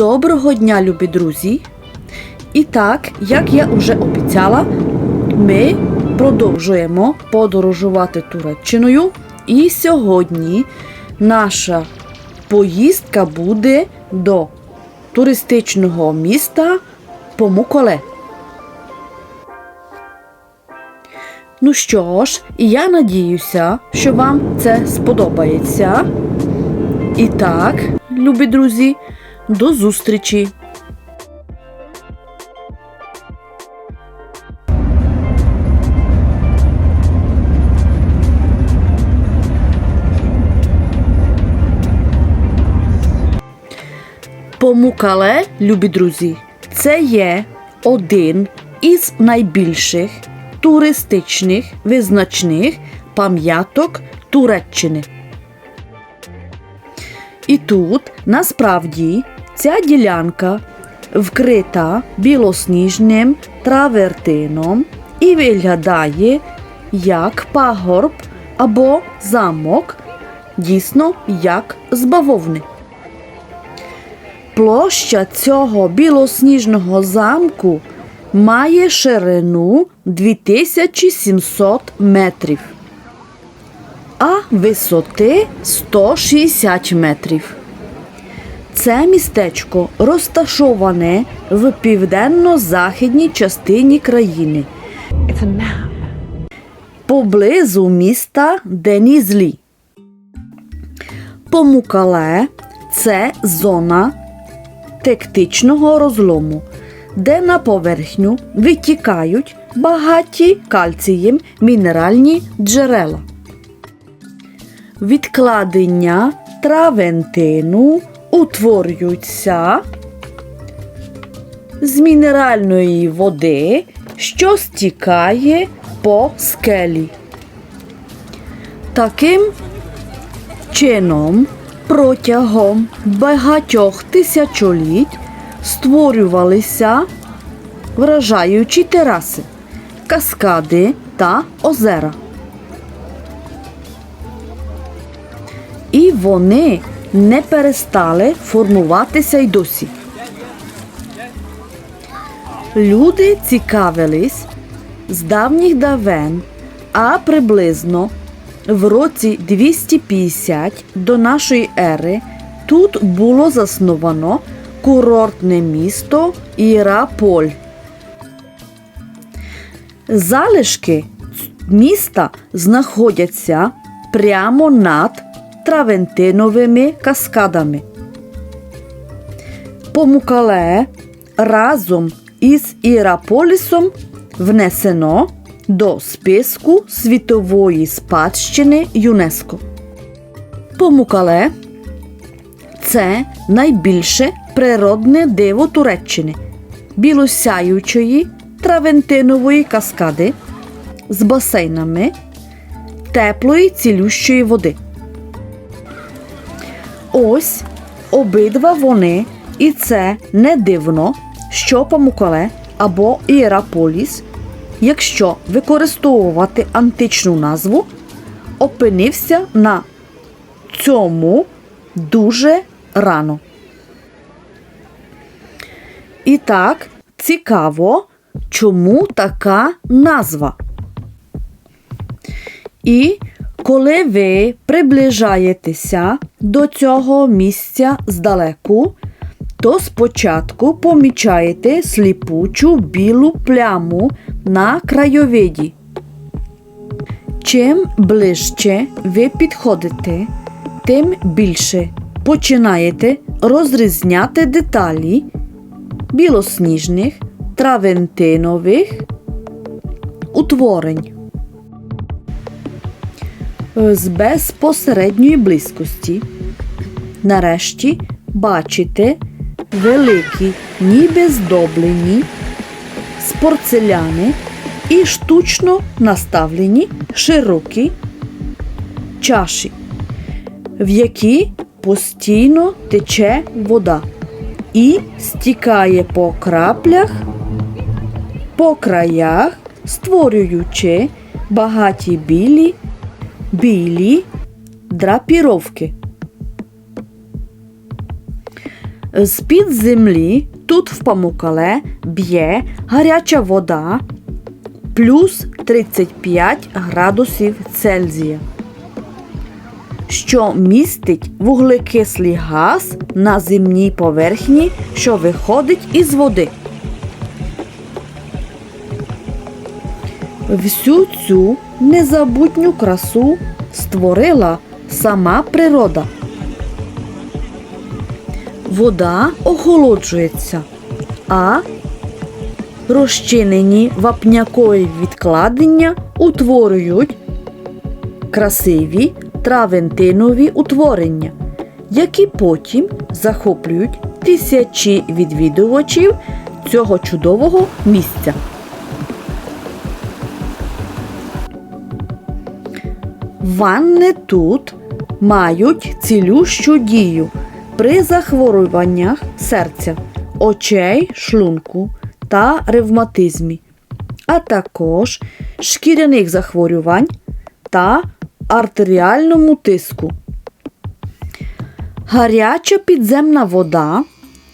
Доброго дня, любі друзі! І так, як я вже обіцяла, ми продовжуємо подорожувати Туреччиною. І сьогодні наша поїздка буде до туристичного міста Помуколе. Ну що ж, я надіюся, що вам це сподобається. І так, любі друзі, до зустрічі! Помукале, любі друзі, це є один із найбільших туристичних визначних пам'яток Туреччини. І тут насправді ця ділянка вкрита білосніжним травертином і виглядає як пагорб або замок, дійсно як з бавовни. Площа цього білосніжного замку має ширину 2700 метрів, а висоти 160 метрів. Це містечко розташоване в південно-західній частині країни, поблизу міста Денізлі. Помукале це зона тектичного розлому, де на поверхню витікають багаті кальцієм мінеральні джерела. Відкладення травентину утворюються з мінеральної води, що стікає по скелі. Таким чином, протягом багатьох тисячоліть створювалися вражаючі тераси, каскади та озера. І вони не перестали формуватися й досі. Люди цікавились з давніх давен, а приблизно в році 250 до нашої ери тут було засновано курортне місто Іраполь. Залишки міста знаходяться прямо над Травентиновими каскадами. Помукале разом із Іраполісом внесено до списку світової спадщини ЮНЕСКО. Помукале це найбільше природне диво Туреччини, білосяючої травентинової каскади з басейнами теплої цілющої води. Ось обидва вони, і це не дивно, що Памукале або Іераполіс, якщо використовувати античну назву, опинився на цьому дуже рано. І так, цікаво, чому така назва. І коли ви приближаєтеся до цього місця здалеку, то спочатку помічаєте сліпучу білу пляму на краєвиді. Чим ближче ви підходите, тим більше починаєте розрізняти деталі білосніжних травентинових утворень з безпосередньої близькості. Нарешті бачите великі, ніби здоблені з порцеляни і штучно наставлені широкі чаші, в які постійно тече вода і стікає по краплях, по краях, створюючи багаті білі білі драпіровки. З-під землі тут в Памукале б'є гаряча вода плюс 35 градусів Цельсія, що містить вуглекислий газ на земній поверхні, що виходить із води. Всю цю незабутню красу створила сама природа. Вода охолоджується, а розчинені вапнякові відкладення утворюють красиві травентинові утворення, які потім захоплюють тисячі відвідувачів цього чудового місця. Ванни тут мають цілющу дію при захворюваннях серця, очей, шлунку та ревматизмі, а також шкіряних захворювань та артеріальному тиску. Гаряча підземна вода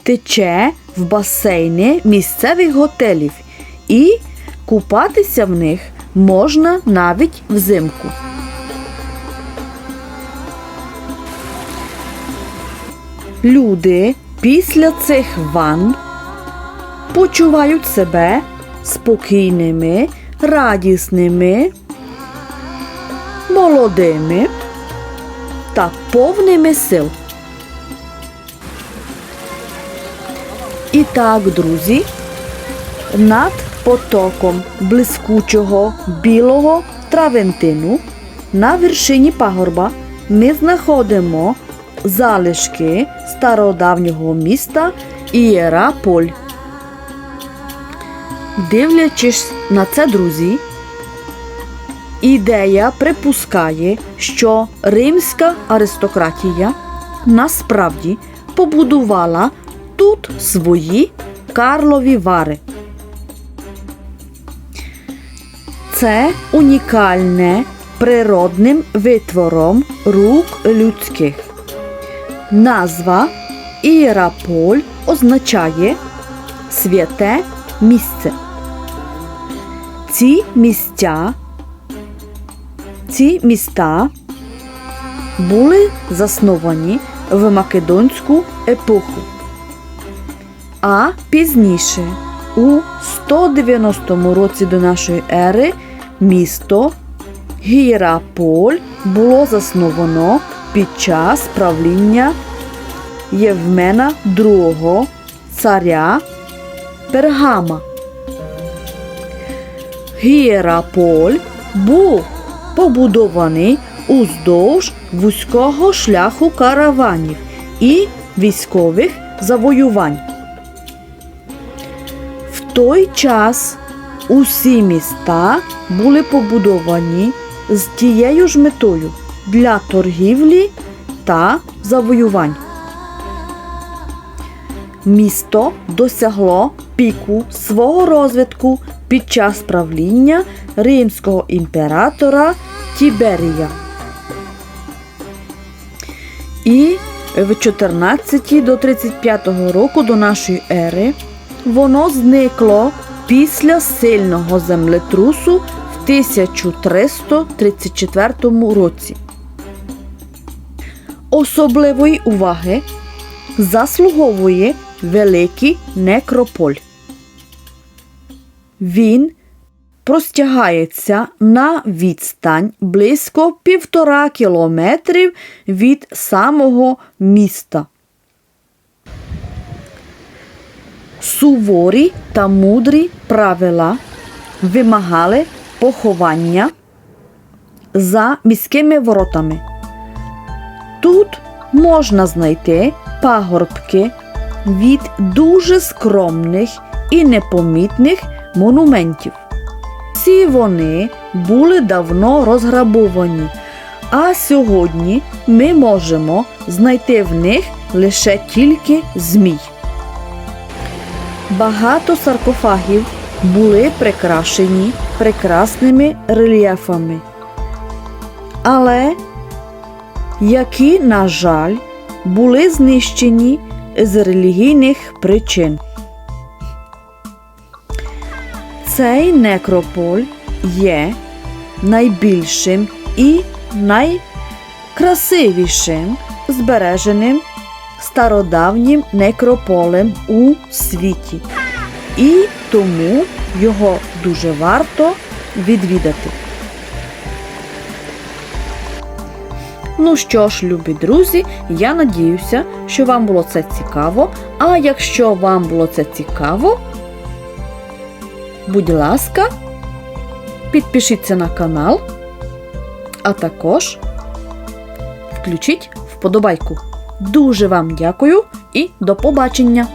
тече в басейни місцевих готелів і купатися в них можна навіть взимку. Люди після цих ванн почувають себе спокійними, радісними, молодими та повними сил. І так, друзі, над потоком блискучого білого травентину на вершині пагорба ми знаходимо залишки стародавнього міста Ієраполь. Дивлячись на це, друзі, ідея припускає, що римська аристократія насправді побудувала тут свої Карлові вари. Це унікальне природним витвором рук людських. Назва Ієраполь означає святе місце. Ці місця, ці міста були засновані в македонську епоху, а пізніше, у 190 році до нашої ери, місто Гієраполь було засновано під час правління Євмена II царя Пергама. Гієраполь був побудований уздовж вузького шляху караванів і військових завоювань. В той час усі міста були побудовані з тією ж метою для торгівлі та завоювань. Місто досягло піку свого розвитку під час правління римського імператора Тіберія. І в 14 до 35 року до нашої ери воно зникло після сильного землетрусу в 1334 році. Особливої уваги заслуговує Великий Некрополь. Він простягається на відстань близько півтора кілометрів від самого міста. Суворі та мудрі правила вимагали поховання за міськими воротами. Тут можна знайти пагорбки від дуже скромних і непомітних монументів. Всі вони були давно розграбовані, а сьогодні ми можемо знайти в них лише тільки змій. Багато саркофагів були прикрашені прекрасними рельєфами, але які, на жаль, були знищені з релігійних причин. Цей некрополь є найбільшим і найкрасивішим збереженим стародавнім некрополем у світі. І тому його дуже варто відвідати. Ну що ж, любі друзі, я надіюся, що вам було це цікаво. А якщо вам було це цікаво, будь ласка, підпишіться на канал, а також включіть вподобайку. Дуже вам дякую і до побачення!